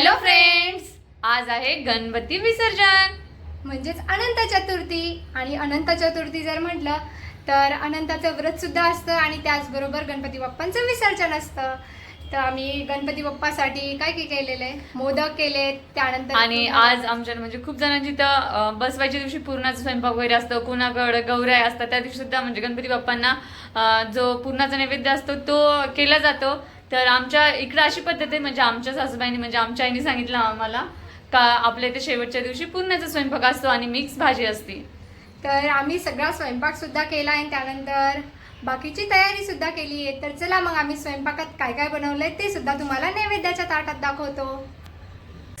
Hello friends आज आहे गणपती विसर्जन. म्हणजेच अनंत चतुर्थी. आणि अनंत चतुर्थी जर म्हटलं तर अनंताचं व्रत सुद्धा असतं आणि त्याचबरोबर गणपती बाप्पांचं विसर्जन असतं. तर आम्ही गणपती बाप्पासाठी काय काय केलेलं आहे? मोदक केले त्यानंतर आणि आज आमच्या म्हणजे खूप जणांची तर बसवायच्या दिवशी पूर्णाचा स्वयंपाक वगैरे असतो कुणाकडे गौऱ्या असतात त्या दिवशी सुद्धा म्हणजे गणपती बाप्पांना जो पूर्णाचा नैवेद्य असतो तो केला जातो. तर आमच्या इकडं अशी पद्धत आहे म्हणजे आमच्या सासूबाईंनी म्हणजे आमच्या आईने सांगितलं आम्हाला का आपल्या इथे शेवटच्या दिवशी पूर्णचा स्वयंपाक असतो आणि मिक्स भाजी असते. तर आम्ही सगळा स्वयंपाक सुद्धा केला आहे त्यानंतर बाकीची तयारी सुद्धा केली आहे. तर चला मग आम्ही स्वयंपाकात काय काय बनवलंय ते सुद्धा तुम्हाला नैवेद्याच्या ताटात दाखवतो.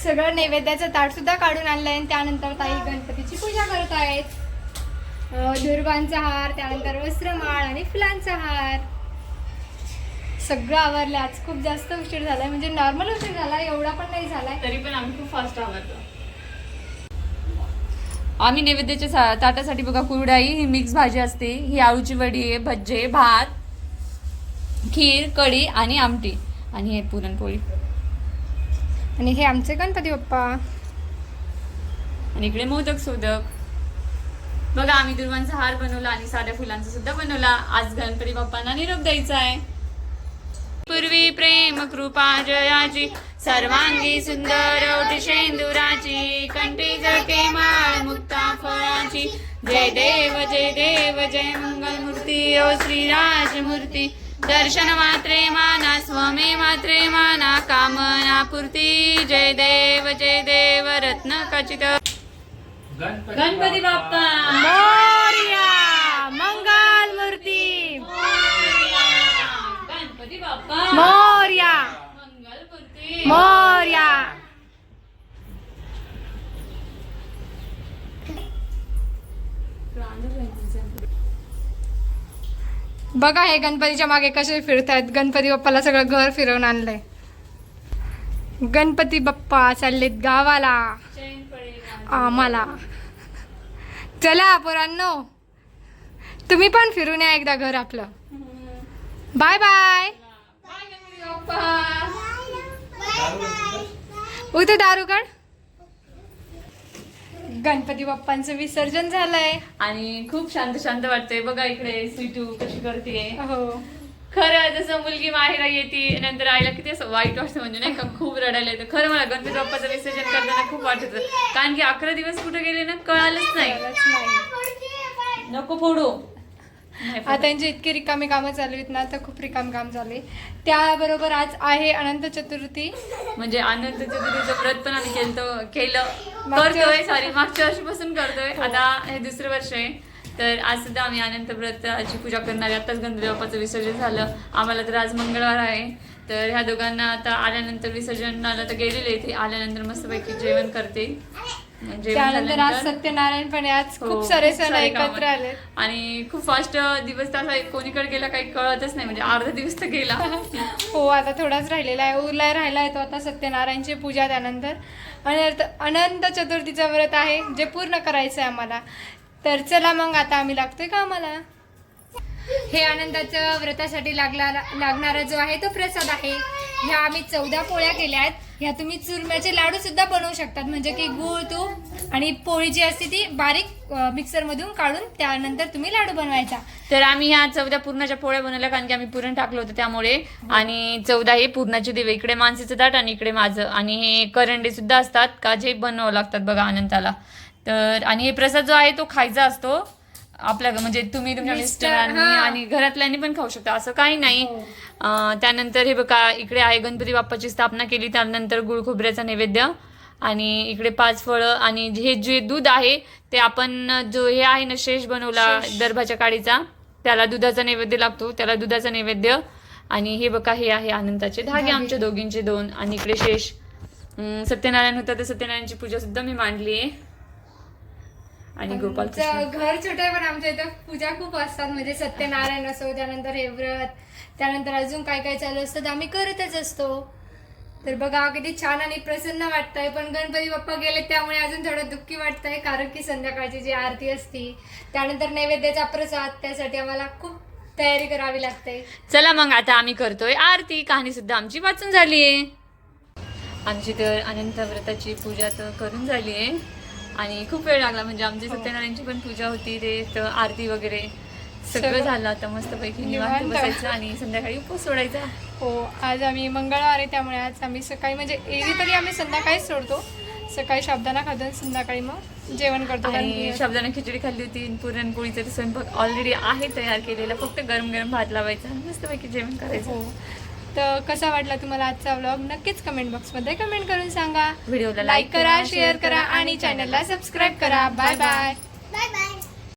सगळं नैवेद्याचं ताट सुद्धा काढून आणलंय आणि त्यानंतर ताई गणपतीची पूजा करत आहेत दुर्गांचा हार त्यानंतर वस्त्रमाळ आणि फुलांचा हार. सगळं आवरलं. आज खूप जास्त उशीर झालाय. म्हणजे नॉर्मल उशीर झाला एवढा पण नाही झालाय. तरी पण आम्ही खूप फास्ट आवडतो आम्ही नैवेद्याच्या सा- ताटासाठी बघा कुरडाई ही मिक्स भाजी असते. ही आळूची वडी आहे भज्जे भात खीर कढी आणि आमटी. आणि हे पुरणपोळी. आणि हे आमचे गणपती बाप्पा. आणि इकडे मोदक सोदक बघा आम्ही दुर्वांचा हार बनवला आणि साध्या फुलांचा सुद्धा बनवला. आज गणपती बाप्पांना निरोप द्यायचा आहे. पूर्वी प्रेम कृपा जयाची सर्वांगी सुंदर ओटी शेंदुराची कंठी जळके माळ मुक्ता फळाची. जय देव जय देव जय मंगल मूर्ती ओ श्रीराज मूर्ती दर्शन मात्रे माना स्वमे मात्रे माना कामना पूर्ती. जय देव जय देव रत्न खचित गणपती बाप्पा मोरया मंगल मूर्ती गणपती बाप्पा मोरया मंगल मूर्ती मोरया बघा हे गणपतीच्या मागे कसे फिरतायत. गणपती बाप्पाला सगळं घर फिरवून आणलंय. गणपती बाप्पा चाललेत गावाला. आम्हाला. चला पोरांनो. तुम्ही पण फिरून या एकदा घर आपलं. Bye bye. Bye Ganpati Bappa. उद्या दारू काढ गणपती बाप्पांचं विसर्जन झालंय. आणि खूप शांत शांत वाटतंय. बघा इकडे स्वीटू कशी करते. हो. खरं जसं मुलगी माहेरा येते नंतर आईला किती असं वाईट वाटतं म्हणजे नाही का? खूप रडायला येतं. खरं मला गणपती बाप्पाचं विसर्जन करताना खूप वाटत. कारण की अकरा दिवस कुठे गेले ना कळालंच नाही. नको फोडू. आता. त्यांची इतकी रिकामी कामं चालू आहेत ना तर खूप रिकाम काम चालू आहे त्याबरोबर आज आहे अनंत चतुर्थी. म्हणजे आनंद चतुर्थीचं व्रत पण आम्ही केलं केलं. मागच्या करतोय वर्षी- सॉरी मागच्या वर्षीपासून करतोय. आता हे दुसरं वर्ष आहे. तर आज सुद्धा आम्ही अनंत व्रताची पूजा करणार आहे. आताच गणपती बाप्पाचं विसर्जन झालं. आम्हाला तर आज मंगळवार आहे. तर ह्या दोघांना आता आल्यानंतर विसर्जनाला तर गेलेले ते आल्यानंतर मस्तपैकी जेवण करते त्यानंतर आज सत्यनारायण पण आहे. आज हो, खूप सारे सण एकत्र. आले आणि खूप फास्ट दिवस तसा कोणीकडे गेला काही कळतच नाही. म्हणजे अर्धा दिवस तर गेला. हो आता थोडाच राहिलेला आहे. उरलाय राहिला आहे तो आता सत्यनारायणची पूजा त्यानंतर. अर्थ- अनंत चतुर्थीचं व्रत आहे जे पूर्ण करायचं आहे आम्हाला. तर चला मग आता आम्ही लागतोय का आम्हाला? हे आनंदाच्या व्रतासाठी लागला लागणारा जो आहे तो प्रसाद आहे. ह्या आम्ही चौदा पोळ्या केल्या आहेत. ह्या तुम्ही चुरम्याचे लाडू सुद्धा बनवू शकतात. म्हणजे की गूळ तूप आणि पोळी जी असते ती बारीक मिक्सरमधून काढून त्यानंतर तुम्ही लाडू बनवायचा. तर आम्ही ह्या चौदा पूर्णाच्या पोळ्या बनवल्या कारण की आम्ही पुरण टाकलं होतं त्यामुळे. आणि चौदा हे पूर्णाचे दिवे इकडे माणसाचं ताट आणि इकडे माझं. आणि हे करंडे सुद्धा असतात का जे बनवावं लागतात बघा अनंताला तर आणि हे प्रसाद जो आहे तो खायचा असतो. आपल्या म्हणजे तुम्ही तुमच्या मिस्टर, मिस्टरांनी हा. आणि घरातल्यांनी पण खाऊ शकता. असं काही नाही. हो. अं, त्यानंतर हे बघा इकडे आहे गणपती बाप्पाची स्थापना केली. त्यानंतर गुळ खोबऱ्याचा नैवेद्य आणि इकडे पाच फळं आणि हे जे दूध आहे ते आपण जो हे आहे ना शेष बनवला दर्भाच्या काडीचा त्याला दुधाचा नैवेद्य लागतो. त्याला दुधाचा नैवेद्य आणि हे बघा हे आहे अनंताचे धागे धागे. आमच्या दोघींचे दोन आणि इकडे शेष. अं, सत्यनारायण होतं तर सत्यनारायणची पूजा सुद्धा मी मांडली आहे आणि गोपाल घर छोटं आहे पण आमच्या इथं पूजा खूप असतात. म्हणजे सत्यनारायण असो त्यानंतर हे व्रत त्यानंतर अजून काय काय चालू असतं आम्ही करतच असतो. तर बघा किती छान आणि प्रसन्न वाटतंय. पण गणपती बाप्पा गेले त्यामुळे अजून थोडं दुःखी वाटतंय कारण की संध्याकाळची जी आरती असती त्यानंतर नैवेद्याचा प्रसाद त्यासाठी आम्हाला खूप तयारी करावी लागते. चला मग आता आम्ही करतोय आरती. कहाणी सुद्धा आमची वाचून झाली आहे आमची तर अनंत व्रताची पूजा तर करून झाली आहे आणि खूप वेळ लागला म्हणजे आमची हो. सत्यनारायणची पण पूजा होती ते तर आरती वगैरे सगळं. झालं आता मस्तपैकी निवांत निवांत. बसायचं आणि संध्याकाळी उपवास सोडायचा हो आज आम्ही मंगळवार आहे त्यामुळे आज आम्ही सकाळी म्हणजे एरवी तरी आम्ही संध्याकाळीच सोडतो सकाळी शाबदाना खातो आणि संध्याकाळी मग जेवण करतो आणि शाबदाना खिचडी खाल्ली होती पुरणपोळीचा तर स्वयंपाक ऑलरेडी आहे तयार केलेला फक्त गरम गरम भात लावायचा आणि मस्तपैकी जेवण करायचं हो तर कसा वाटला तुम्हाला आजचा व्लॉग नक्कीच कमेंट बॉक्समध्ये कमेंट करून सांगा. व्हिडिओला लाईक करा शेअर करा आणि चॅनलला सबस्क्राईब करा. Bye bye bye bye